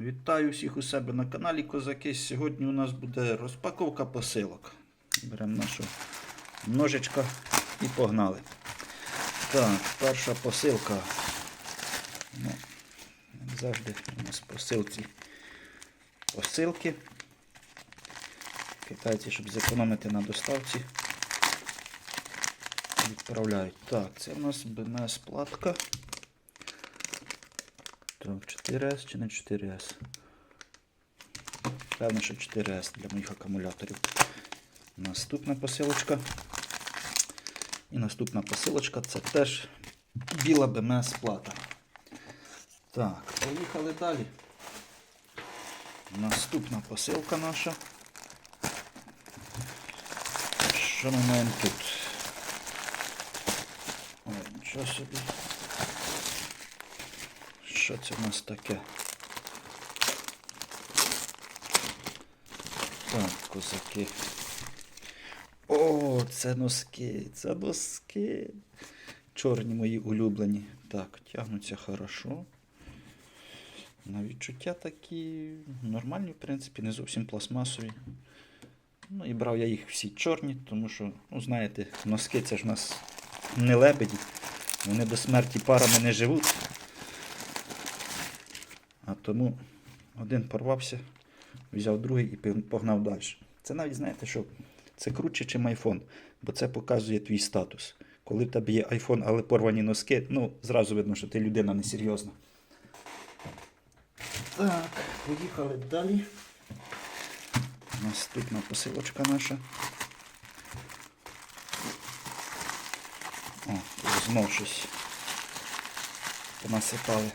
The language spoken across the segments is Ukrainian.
Вітаю всіх у себе на каналі Козаки. Сьогодні у нас буде розпаковка посилок. Беремо нашу ножичка і погнали. Так, перша посилка. Ну, як завжди у нас посилці посилки. Китайці, щоб зекономити на доставці. Відправляють. Так, це у нас БМС платка. Так, 4С чи не 4С? Певно, що 4С для моїх акумуляторів. Наступна посилочка. І наступна посилочка це теж біла БМС плата. Так, поїхали далі. Наступна посилка наша. Що ми маємо тут? Ой, нічого собі. Що це в нас таке? Так, козаки. О, це носки, це носки. Чорні мої улюблені. Так, тягнуться хорошо. На відчуття такі нормальні, в принципі, не зовсім пластмасові. Ну і брав я їх всі чорні, тому що, ну знаєте, носки це ж у нас не лебеді. Вони до смерті парами не живуть. Тому один порвався, взяв другий і погнав далі. Це навіть знаєте, що це круче, ніж айфон, бо це показує твій статус. Коли в тебе є айфон, але порвані носки, ну, зразу видно, що ти людина несерйозна. Так, поїхали далі. Наступна посилочка наша. О, знов щось понасипали.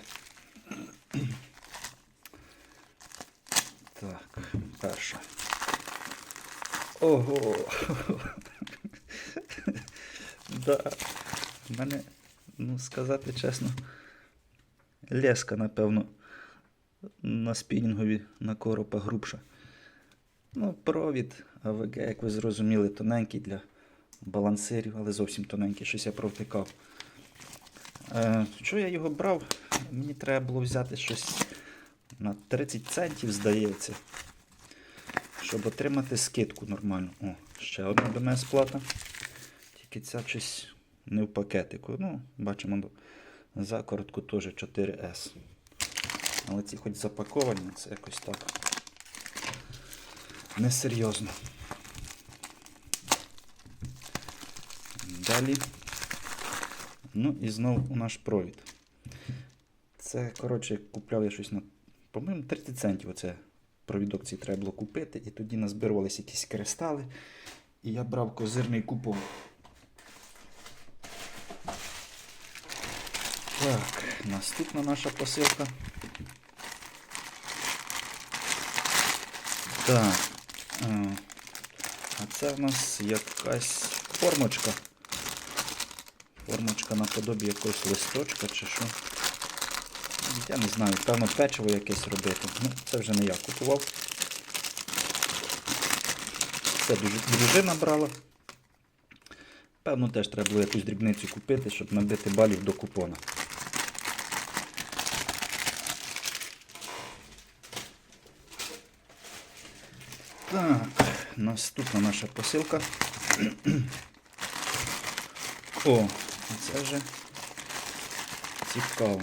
Так, перша. Ого! да. В мене, ну сказати чесно, леска, напевно, на спінінгові на коропа грубша. Ну, провід АВГ, як ви зрозуміли, тоненький для балансирів, але зовсім тоненький, щось я провтикав. Е, що я його брав? Мені треба було взяти щось на 30 центів, здається, щоб отримати скидку нормальну. О, ще одна БМС плата. Тільки ця щось не в пакетику. Ну, бачимо, закоротку теж 4С. Але ці хоч запаковані, це якось так несерйозно. Далі. Ну і знов у наш провід. Це, коротше, купляв я щось на, по-моєму, 30 центів. Оце провідок цей треба було купити. І тоді назбирувалися якісь кристали. І я брав козирний купон. Так, наступна наша посилка. Так. е, А це в нас якась формочка. Формочка наподобі якогось листочка чи що. Я не знаю, певно печиво якесь робити. Ну, це вже не я купував. Це дружина брала. Певно, теж треба було якусь дрібницю купити, щоб набити балів до купона. Так, наступна наша посилка. О, це вже цікаво.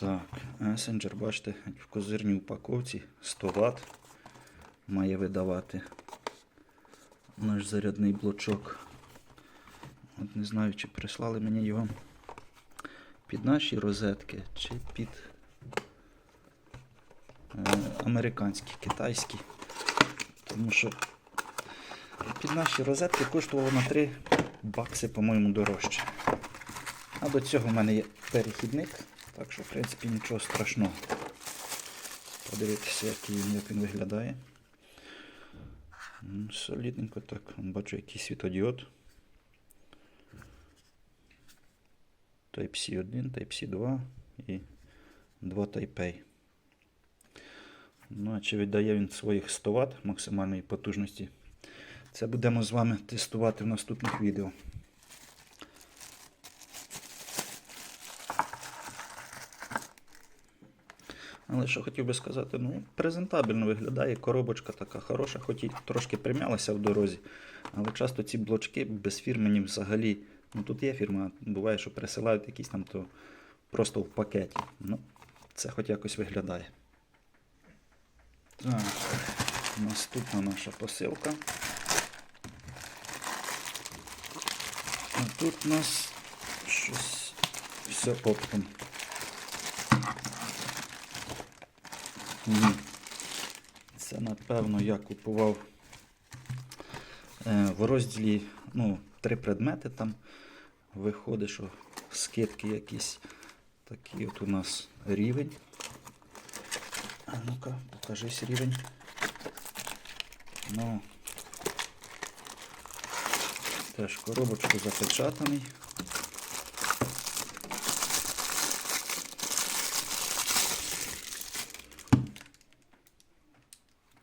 Так, месенджер, бачите, в козирній упаковці 100 Вт має видавати наш зарядний блочок. От не знаю, чи прислали мені його під наші розетки, чи під е, американські, китайські. Тому що під наші розетки коштувало на 3 бакси, по-моєму, дорожче. А до цього в мене є перехідник, так що, в принципі, нічого страшного. Подивитися, який він, як він виглядає. М, Солідненько так. Бачу якийсь світодіод. Type-C 1, Type-C 2 і 2 Type-A. Ну, чи віддає він своїх 100 Вт максимальної потужності? Це будемо з вами тестувати в наступних відео. Але що хотів би сказати, ну, презентабельно виглядає, коробочка така хороша, хоч і трошки примялася в дорозі. Але часто ці блочки безфірмені взагалі. Ну тут є фірма, буває, що присилають якісь там то просто в пакеті. Ну, це хоч якось виглядає. Так, наступна наша посилка. А тут у нас щось все оптом. Це напевно я купував е, в розділі ну, три предмети там. Виходить, що скидки якісь. Такий от у нас рівень. А ну-ка, покажись рівень. Ну, теж коробочку запечатаний.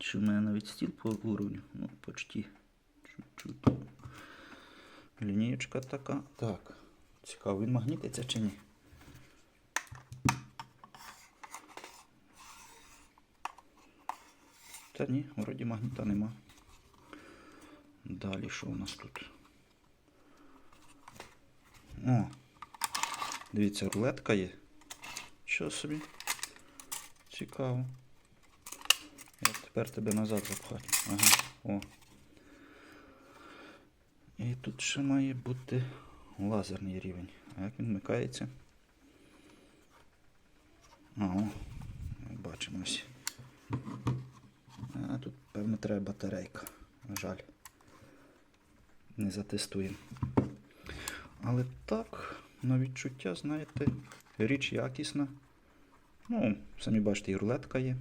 Чи в мене навіть стіл по уровню? Ну, почти. Чуть-чуть. Лінієчка така. Так. Цікаво, він магнітиться чи ні? Та ні, вроді магніта нема. Далі що у нас тут? О! Дивіться, рулетка є. Що собі? Цікаво. Як тепер тебе назад запхати. Ага. О. І тут ще має бути лазерний рівень. А як він вмикається? Ага. Як бачимо ось. А тут, певно, треба батарейка. На жаль. Не затестуємо. Але так, на відчуття, знаєте, річ якісна. Ну, самі бачите, і рулетка є,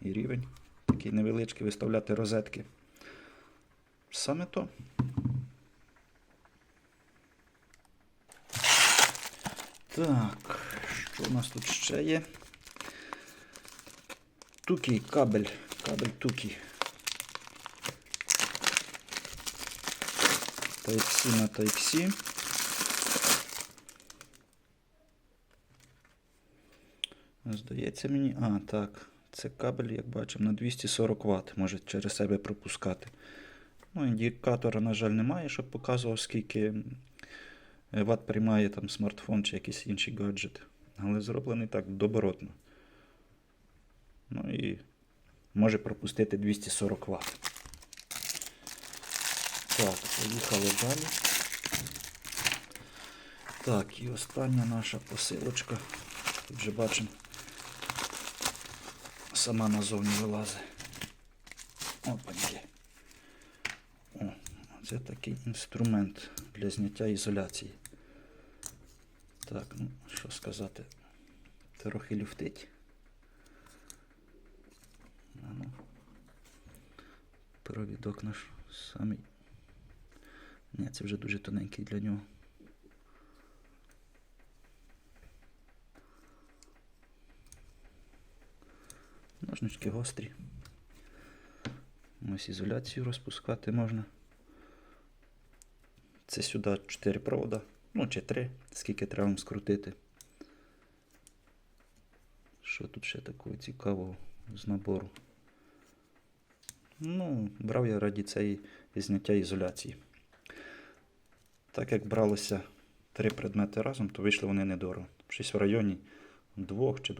і рівень. Такий невеличкий виставляти розетки. Саме то. Так, що у нас тут ще є? Тукі, кабель. Кабель тукі. Type-C на Type-C. Здається мені. А, так. Це кабель, як бачимо, на 240 Вт може через себе пропускати. Ну, індикатора, на жаль, немає, щоб показував, скільки Вт приймає там смартфон чи якийсь інший гаджет. Але зроблений так добротно. Ну і може пропустити 240 Вт. Так, поїхали далі. Так, і остання наша посилочка. Тут вже бачимо, сама назовні вилазить. Опаньки. О, це такий інструмент для зняття ізоляції. Так, ну, що сказати, трохи люфтить. А ну. Провідок наш самий. Ні, це вже дуже тоненький для нього. Ножнички гострі. Ось ізоляцію розпускати можна. Це сюди 4 провода, ну чи 3, скільки треба вам скрутити. Що тут ще такого цікавого з набору? Ну, брав я раді цієї зняття ізоляції. Так як бралося три предмети разом, то вийшли вони недорого. Щось в районі 2 чи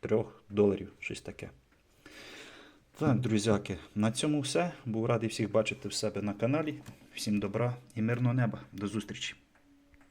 3 доларів, щось таке. Так, друзяки, на цьому все. Був радий всіх бачити в себе на каналі. Всім добра і мирного неба. До зустрічі!